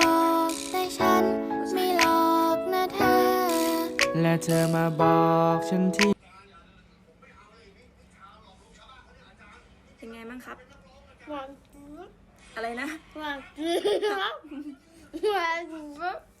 บอกแต่ฉันไม่หลอกนะเธอ และเธอมาบอกฉันที่ เป็งบ้อะไรนะ หวานหวาน